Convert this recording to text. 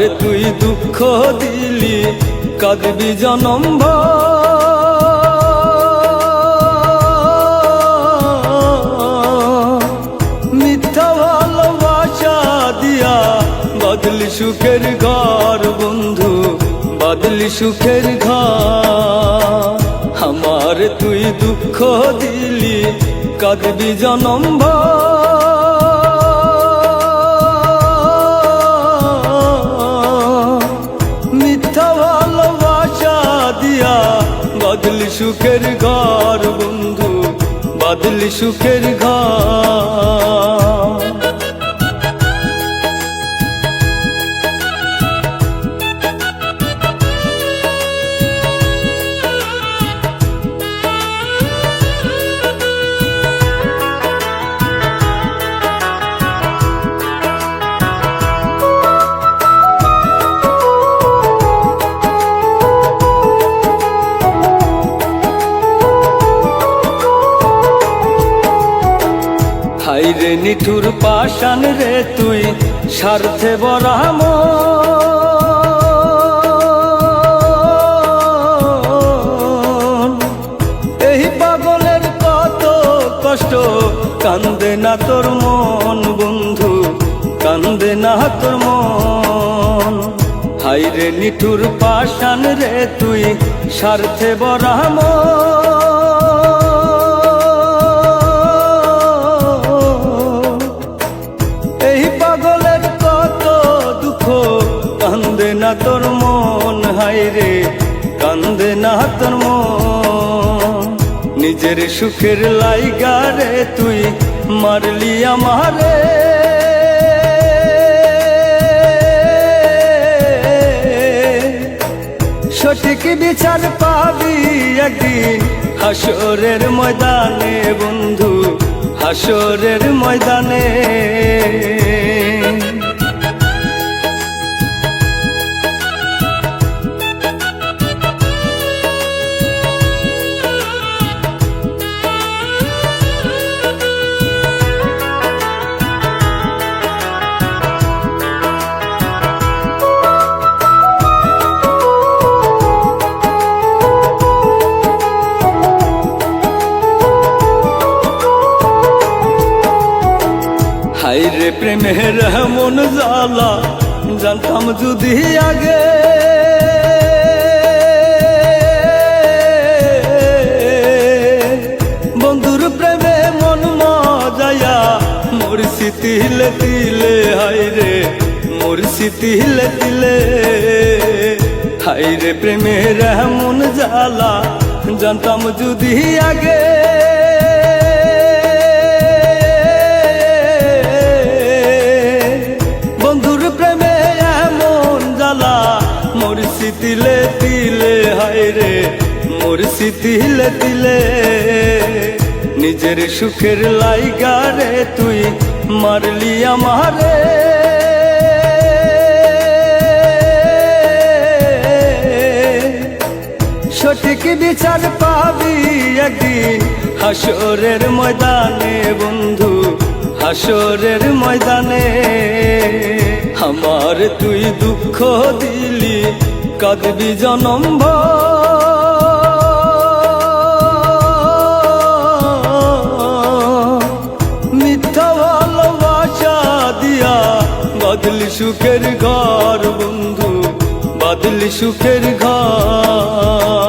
আমারে তুই দুঃখ দিলি, কাঁদবি জনম। মিথ্যা ভালোবাসা দিয়া বদলি সুখের ঘর, বন্ধু, বদলি সুখের ঘর আমার তুই দুঃখ দিলি, কাঁদবি জনম। বদলি সুখের ঘর বন্ধু বাদল সুখের ঘর। হাই রে নিঠুর পাশান রে তুই স্বার্থে বরাম এই পাগলের কত কষ্ট, কান্দে না তোর মন বন্ধু, কান্দে না তোর মন। হাই রে নিঠুর পাশান রে তুই স্বার্থে বরাম না তোর মন, হায় রে, কান্দে না তোর মন। নিজের সুখের লাইগা তুই মারলি আমারে। সঠিক বিচার পাবি একদিন হাসরের ময়দানে, বন্ধু হাসরের ময়দানে। প্রেমের মন জ্বালা, জানতাম যদি আগে। বন্ধুর প্রেমে মন মজায়া, মোর তিলে তিলে হাই রে, মোর তিলে তিলে হাই রে প্রেমের মন জ্বালা, জানতাম যদি আগে। রে মোর তিলে তিলে নিজের সুখের লাইগা রে, তুই মারলি আমারে। সঠিক বিচার পাবি একদিন হাসরের ময়দানে, বন্ধু হাসরের ময়দানে। আমার তুই দুঃখ দিলি, কাঁদবি জনম সুখের ঘর বন্ধু বাদল সুখের ঘর।